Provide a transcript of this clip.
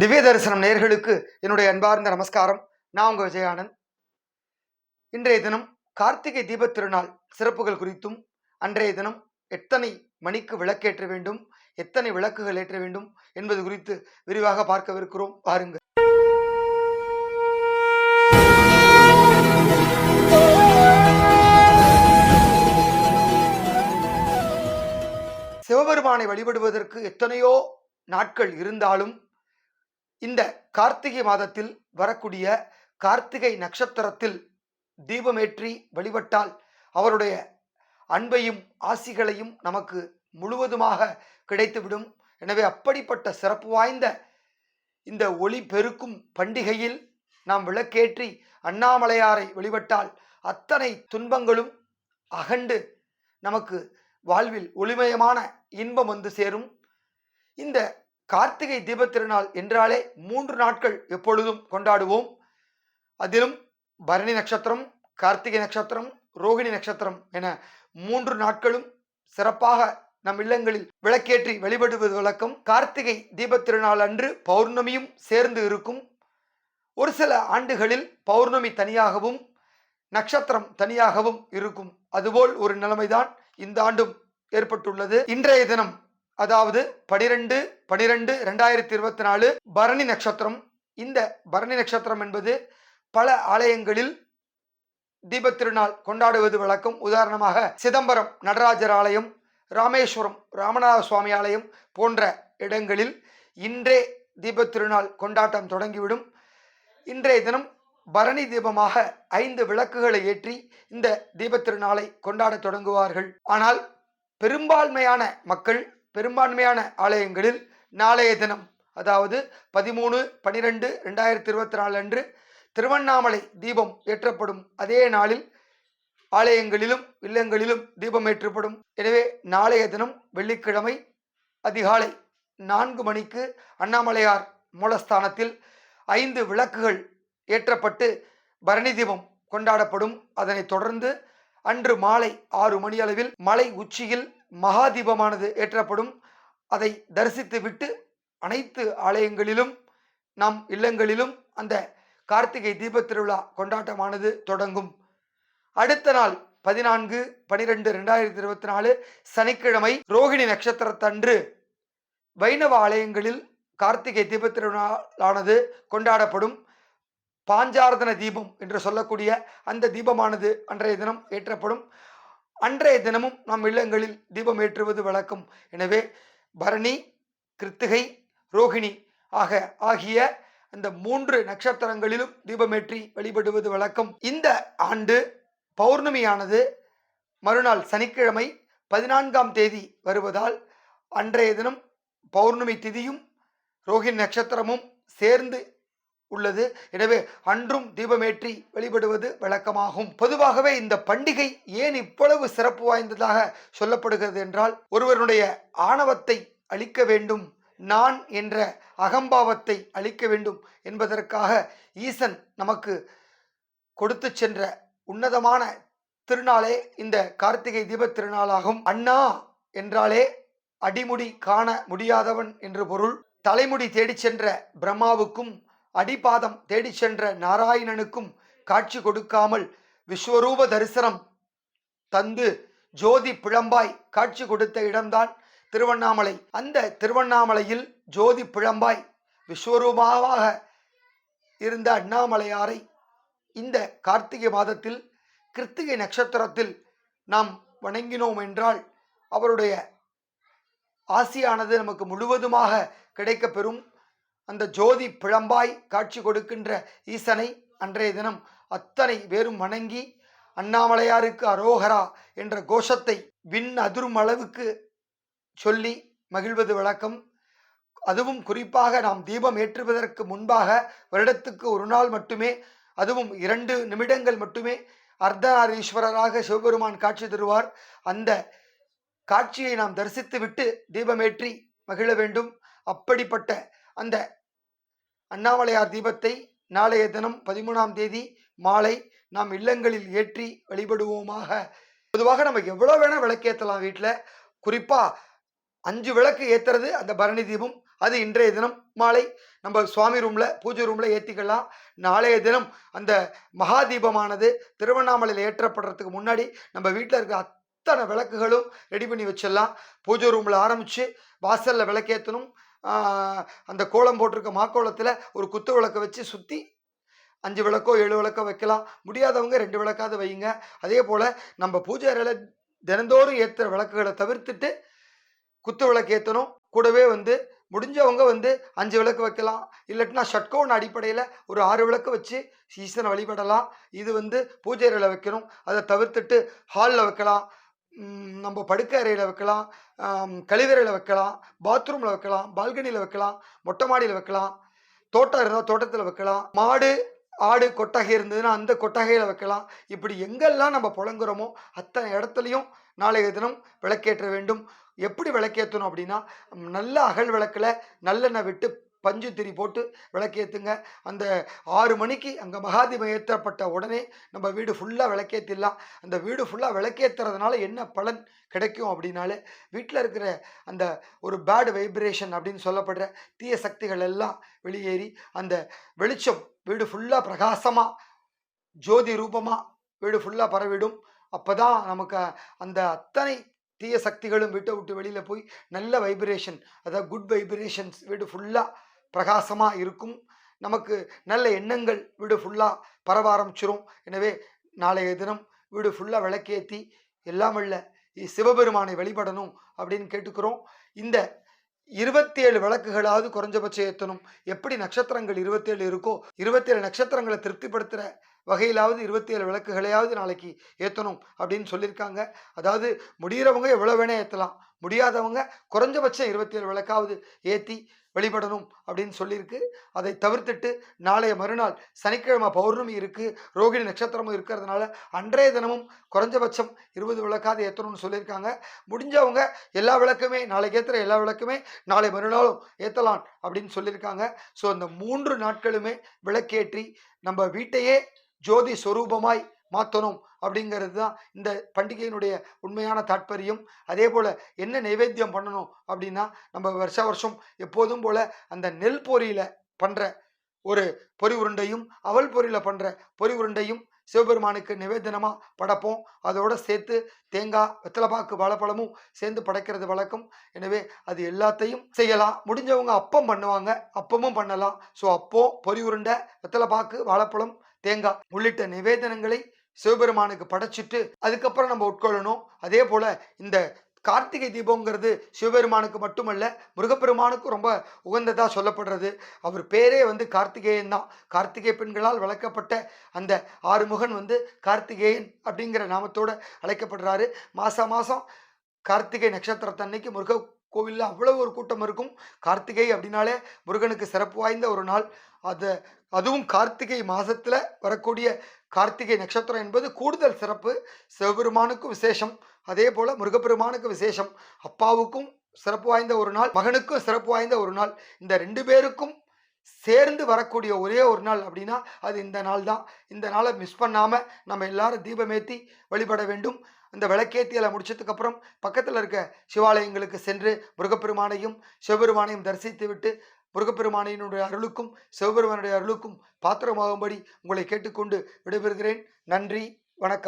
திவ்ய தரிசனம் நேர்களுக்கு என்னுடைய அன்பார்ந்த நமஸ்காரம். நான் உங்க விஜயானந்த். இன்றைய தினம் கார்த்திகை தீபத் திருநாள் சிறப்புகள் குறித்தும் அன்றைய தினம் எத்தனை மணிக்கு விளக்கேற்ற வேண்டும் எத்தனை விளக்குகள் ஏற்ற வேண்டும் என்பது குறித்து விரிவாக பார்க்கவிருக்கிறோம். பாருங்கள் சிவபெருமானை வழிபடுவதற்கு எத்தனையோ நாட்கள் இருந்தாலும் இந்த கார்த்திகை மாதத்தில் வரக்கூடிய கார்த்திகை நட்சத்திரத்தில் தீபமேற்றி வழிபட்டால் அவருடைய அன்பையும் ஆசிகளையும் நமக்கு முழுவதுமாக கிடைத்துவிடும். எனவே அப்படிப்பட்ட சிறப்பு வாய்ந்த இந்த ஒளி பெருக்கும் பண்டிகையில் நாம் விளக்கேற்றி அண்ணாமலையாரை வழிபட்டால் அத்தனை துன்பங்களும் அகண்டு நமக்கு வாழ்வில் ஒளிமயமான இன்பம் வந்து சேரும். இந்த கார்த்திகை தீபத் திருநாள் என்றாலே மூன்று நாட்கள் எப்பொழுதும் கொண்டாடுவோம். அதிலும் பரணி நட்சத்திரம் கார்த்திகை நட்சத்திரம் ரோகிணி நட்சத்திரம் என மூன்று நாட்களும் சிறப்பாக நம் இல்லங்களில் விளக்கேற்றி வழிபடுவது வழக்கம். கார்த்திகை தீபத் திருநாள் அன்று பௌர்ணமியும் சேர்ந்து இருக்கும். ஒரு சில ஆண்டுகளில் பௌர்ணமி தனியாகவும் நட்சத்திரம் தனியாகவும் இருக்கும். அதுபோல் ஒரு நிலைமைதான் இந்த ஆண்டும் ஏற்பட்டுள்ளது. இன்றைய தினம் அதாவது பனிரெண்டு பனிரெண்டு ரெண்டாயிரத்தி இருபத்தி நாலு பரணி நட்சத்திரம். இந்த பரணி நட்சத்திரம் என்பது பல ஆலயங்களில் தீபத் திருநாள் கொண்டாடுவது வழக்கம். உதாரணமாக சிதம்பரம் நடராஜர் ஆலயம் ராமேஸ்வரம் ராமநாத சுவாமி ஆலயம் போன்ற இடங்களில் இன்றே தீபத் திருநாள் கொண்டாட்டம் தொடங்கிவிடும். இன்றைய தினம் பரணி தீபமாக ஐந்து விளக்குகளை ஏற்றி இந்த தீபத் திருநாளை கொண்டாட தொடங்குவார்கள். ஆனால் பெரும்பான்மையான மக்கள் பெரும்பான்மையான ஆலயங்களில் நாளைய தினம் அதாவது பதிமூணு பனிரெண்டு ரெண்டாயிரத்தி இருபத்தி நாலு அன்று திருவண்ணாமலை தீபம் ஏற்றப்படும் அதே நாளில் ஆலயங்களிலும் இல்லங்களிலும் தீபம் ஏற்றப்படும். எனவே நாளைய தினம் வெள்ளிக்கிழமை அதிகாலை நான்கு மணிக்கு அண்ணாமலையார் மூலஸ்தானத்தில் ஐந்து விளக்குகள் ஏற்றப்பட்டு பரணி தீபம் கொண்டாடப்படும். அதனைத் தொடர்ந்து அன்று மாலை ஆறு மணி அளவில் மலை உச்சியில் மகா தீபமானது ஏற்றப்படும். அதை தரிசித்து விட்டு அனைத்து ஆலயங்களிலும் நம் இல்லங்களிலும் அந்த கார்த்திகை தீபத் திருவிழா கொண்டாட்டமானது தொடங்கும். அடுத்த நாள் பதினான்கு பனிரெண்டு ரெண்டாயிரத்தி இருபத்தி நாலு சனிக்கிழமை ரோகிணி நட்சத்திரத்தன்று வைணவ ஆலயங்களில் கார்த்திகை தீபத் திருவிழாவானது கொண்டாடப்படும். பாஞ்சாரதன தீபம் என்று சொல்லக்கூடிய அந்த தீபமானது அன்றைய தினம் ஏற்றப்படும். அன்றைய தினமும் நம் இல்லங்களில் தீபம் ஏற்றுவது வழக்கம். எனவே பரணி கிருத்திகை ரோகிணி ஆக ஆகிய அந்த மூன்று நட்சத்திரங்களிலும் தீபமேற்றி வழிபடுவது வழக்கம். இந்த ஆண்டு பௌர்ணமியானது மறுநாள் சனிக்கிழமை பதினான்காம் தேதி வருவதால் அன்றைய தினம் பௌர்ணமி திதியும் ரோஹிணி நட்சத்திரமும் சேர்ந்து உள்ளது. எனவே அன்றும் தீபமேற்றி வழிபடுவது வழக்கமாகும். பொதுவாகவே இந்த பண்டிகை ஏன் இவ்வளவு சிறப்பு வாய்ந்ததாக சொல்லப்படுகிறது என்றால் ஒருவருடைய ஆணவத்தை அழிக்க வேண்டும் நான் என்ற அகம்பாவத்தை அழிக்க வேண்டும் என்பதற்காக ஈசன் நமக்கு கொடுத்து சென்ற உன்னதமான திருநாளே இந்த கார்த்திகை தீபத் திருநாளாகும். அண்ணா என்றாலே அடிமுடி காண முடியாதவன் என்று பொருள். தலைமுடி தேடிச் சென்ற பிரம்மாவுக்கும் அடிபாதம் தேடிச் சென்ற நாராயணனுக்கும் காட்சி கொடுக்காமல் விஸ்வரூப தரிசனம் தந்து ஜோதி பிழம்பாய் காட்சி கொடுத்த இடம்தான் திருவண்ணாமலை. அந்த திருவண்ணாமலையில் ஜோதி பிழம்பாய் விஸ்வரூபமாக இருந்த அண்ணாமலையாரை இந்த கார்த்திகை மாதத்தில் கிருத்திகை நட்சத்திரத்தில் நாம் வணங்கினோம் என்றால் அவருடைய ஆசியானது நமக்கு முழுவதுமாக கிடைக்கப்பெறும். அந்த ஜோதி பிழம்பாய் காட்சி கொடுக்கின்ற ஈசனை அன்றைய தினம் அத்தனை பேரும் வணங்கி அண்ணாமலையாருக்கு அரோகரா என்ற கோஷத்தை விண் அதிரும் அளவுக்கு சொல்லி மகிழ்வது வழக்கம். அதுவும் குறிப்பாக நாம் தீபம் ஏற்றுவதற்கு முன்பாக வருடத்துக்கு ஒரு நாள் மட்டுமே அதுவும் இரண்டு நிமிடங்கள் மட்டுமே அர்த்தநாரீஸ்வரராக சிவபெருமான் காட்சி தருவார். அந்த காட்சியை நாம் தரிசித்துவிட்டு தீபமேற்றி மகிழ வேண்டும். அப்படிப்பட்ட அந்த அண்ணாமலையார் தீபத்தை நாளைய தினம் பதிமூணாம் தேதி மாலை நாம் இல்லங்களில் ஏற்றி வழிபடுவோமாக. பொதுவாக நம்ம எவ்வளோ வேணால் விளக்கேற்றலாம் வீட்டில். குறிப்பாக அஞ்சு விளக்கு ஏற்றுறது அந்த பரணி தீபம் அது இன்றைய தினம் மாலை நம்ம சுவாமி ரூமில் பூஜை ரூமில் ஏற்றிக்கலாம் நாளைய தினம் அந்த மகா தீபமானது திருவண்ணாமலையில் ஏற்றப்படுறதுக்கு முன்னாடி நம்ம வீட்டில் இருக்க அத்தனை விளக்குகளும் ரெடி பண்ணி வச்சிடலாம். பூஜை ரூமில் ஆரம்பித்து வாசலில் விளக்கேற்றணும் அந்த கோலம் போட்டிருக்க மாக்கோலத்தில் ஒரு குத்து விளக்கை வச்சு சுற்றி அஞ்சு விளக்கோ ஏழு விளக்கோ வைக்கலாம். முடியாதவங்க ரெண்டு விளக்காவது வைங்க அதே போல் நம்ம பூஜை அறையில் தினந்தோறும் ஏற்றுற விளக்குகளை தவிர்த்துட்டு குத்து விளக்கு ஏற்றணும் கூடவே வந்து முடிஞ்சவங்க வந்து அஞ்சு விளக்கு வைக்கலாம். இல்லாட்டினா ஷட்கோன் அடிப்படையில் ஒரு ஆறு விளக்கு வச்சு ஈசனை வழிபடலாம். இது வந்து பூஜை அறையில் வைக்கணும். அதை தவிர்த்துட்டு ஹாலில் வைக்கலாம். நம்ம படுக்கை அறையில் வைக்கலாம். கழிவறையில் வைக்கலாம். பாத்ரூமில் வைக்கலாம். பால்கனியில் வைக்கலாம். மொட்டை மாடியில் வைக்கலாம். தோட்டம் இருந்தால் தோட்டத்தில் வைக்கலாம். மாடு ஆடு கொட்டகை இருந்ததுன்னா அந்த கொட்டகையில் வைக்கலாம். இப்படி எங்கெல்லாம் நம்ம புழங்குறோமோ அத்தனை இடத்துலையும் நாளைய தினம் விளக்கேற்ற வேண்டும். எப்படி விளக்கேற்றணும் அப்படின்னா நல்ல அகல் விளக்கில் நல்லெண்ணெய் விட்டு பஞ்சு திரி போட்டு விளக்கேற்றுங்க அந்த ஆறு மணிக்கு அங்கே மகாதீபம் ஏற்றப்பட்ட உடனே நம்ம வீடு ஃபுல்லாக விளக்கேற்றிடலாம் அந்த வீடு ஃபுல்லாக விளக்கேற்றுறதுனால என்ன பலன் கிடைக்கும் அப்படின்னாலே வீட்டில் இருக்கிற அந்த ஒரு பேட் வைப்ரேஷன் அப்படின்னு சொல்லப்படுற தீய சக்திகள் எல்லாம் வெளியேறி அந்த வெளிச்சம் வீடு ஃபுல்லாக பிரகாசமாக ஜோதி ரூபமாக வீடு ஃபுல்லாக பரவிடும். அப்போ தான் நமக்கு அந்த அத்தனை தீய சக்திகளும் வீட்டை விட்டு வெளியில் போய் நல்ல வைப்ரேஷன் அதாவது குட் வைப்ரேஷன்ஸ் வீடு ஃபுல்லாக பிரகாசமாக இருக்கும். நமக்கு நல்ல எண்ணங்கள் வீடு ஃபுல்லாக பரவ ஆரம்பிச்சிரும். எனவே நாளைய தினம் வீடு ஃபுல்லாக விளக்கேற்றி எல்லாம் வல்ல சிவபெருமானை வழிபடணும் அப்படின்னு கேட்டுக்கிறோம். இந்த இருபத்தேழு விளக்குகளாவது குறைஞ்சபட்சம் ஏற்றணும் எப்படி நட்சத்திரங்கள் இருபத்தேழு இருக்கோ இருபத்தேழு நட்சத்திரங்களை திருப்திப்படுத்துகிற வகையிலாவது இருபத்தி ஏழு விளக்குகளையாவது நாளைக்கு ஏற்றணும் அப்படின்னு சொல்லியிருக்காங்க. அதாவது முடிகிறவங்க எவ்வளோ வேணால் ஏற்றலாம் முடியாதவங்க குறைஞ்சபட்சம் இருபத்தேழு விளக்காவது ஏற்றி வழிபடணும் அப்படின்னு சொல்லியிருக்கு. அதை தவிர்த்துட்டு நாளைய மறுநாள் சனிக்கிழமை பௌர்ணமி இருக்குது ரோகிணி நட்சத்திரமும் இருக்கிறதுனால அன்றைய தினமும் குறைஞ்சபட்சம் இருபது விளக்காவது ஏற்றணும்னு சொல்லியிருக்காங்க. முடிஞ்சவங்க எல்லா விளக்குமே நாளைக்கு ஏற்றுற எல்லா விளக்குமே நாளை மறுநாளும் ஏற்றலாம் அப்படின்னு சொல்லியிருக்காங்க. ஸோ அந்த மூன்று நாட்களுமே விளக்கேற்றி நம்ம வீட்டையே ஜோதி சொரூபமாய் மாற்றணும் அப்படிங்கிறது தான் இந்த பண்டிகையினுடைய உண்மையான தாற்பயம். அதே போல் என்ன நைவேத்தியம் பண்ணணும் அப்படின்னா நம்ம வருஷ வருஷம் எப்போதும் போல் அந்த நெல் பொரியில் பண்ணுற ஒரு பொறி உருண்டையும் அவல் பொரியில் பண்ணுற பொறி உருண்டையும் சிவபெருமானுக்கு நிவேதனமாக படைப்போம். அதோடு சேர்த்து தேங்காய் வெத்தலைப்பாக்கு வாழைப்பழமும் சேர்ந்து படைக்கிறது வழக்கம். எனவே அது எல்லாத்தையும் செய்யலாம். முடிஞ்சவங்க அப்பம் பண்ணுவாங்க. அப்பமும் பண்ணலாம். ஸோ அப்போ பொறி உருண்டை வெத்தலைப்பாக்கு வாழைப்பழம் தேங்காய் உள்ளிட்ட நிவேதனங்களை சிவபெருமானுக்கு படைச்சிட்டு அதுக்கப்புறம் நம்ம உட்கொள்ளணும். அதே போல் இந்த கார்த்திகை தீபங்கிறது சிவபெருமானுக்கு மட்டுமல்ல முருகப்பெருமானுக்கும் ரொம்ப உகந்ததாக சொல்லப்படுறது. அவர் பேரே வந்து கார்த்திகேயன் தான். கார்த்திகை பெண்களால் வளர்க்கப்பட்ட அந்த ஆறுமுகன் வந்து கார்த்திகேயன் அப்படிங்கிற நாமத்தோடு அழைக்கப்படுறாரு. மாதம் மாதம் கார்த்திகை நட்சத்திரத்தன்னைக்கு முருக கோவிலில் அவ்வளோ ஒரு கூட்டம் இருக்கும். கார்த்திகை அப்படின்னாலே முருகனுக்கு சிறப்பு வாய்ந்த ஒரு நாள். அதை அதுவும் கார்த்திகை மாதத்தில் வரக்கூடிய கார்த்திகை நட்சத்திரம் என்பது கூடுதல் சிறப்பு. சிவபெருமானுக்கும் விசேஷம். அதே போல் முருகப்பெருமானுக்கு விசேஷம். அப்பாவுக்கும் சிறப்பு வாய்ந்த ஒரு நாள். மகனுக்கும் சிறப்பு வாய்ந்த ஒரு நாள். இந்த ரெண்டு பேருக்கும் சேர்ந்து வரக்கூடிய ஒரே ஒரு நாள் அப்படின்னா அது இந்த நாள் தான். இந்த நாளை மிஸ் பண்ணாமல் நம்ம எல்லாரும் தீபமேத்தி வழிபட வேண்டும். அந்த விளக்கேத்தியில் முடிச்சதுக்கப்புறம் பக்கத்தில் இருக்க சிவாலயங்களுக்கு சென்று முருகப்பெருமானையும் சிவபெருமானையும் தரிசித்து விட்டு முருகப்பெருமானையினுடைய அருளுக்கும் சிவபெருமானுடைய அருளுக்கும் பாத்திரமாகும்படி உங்களை கேட்டுக்கொண்டு விடைபெறுகிறேன். நன்றி வணக்கம்.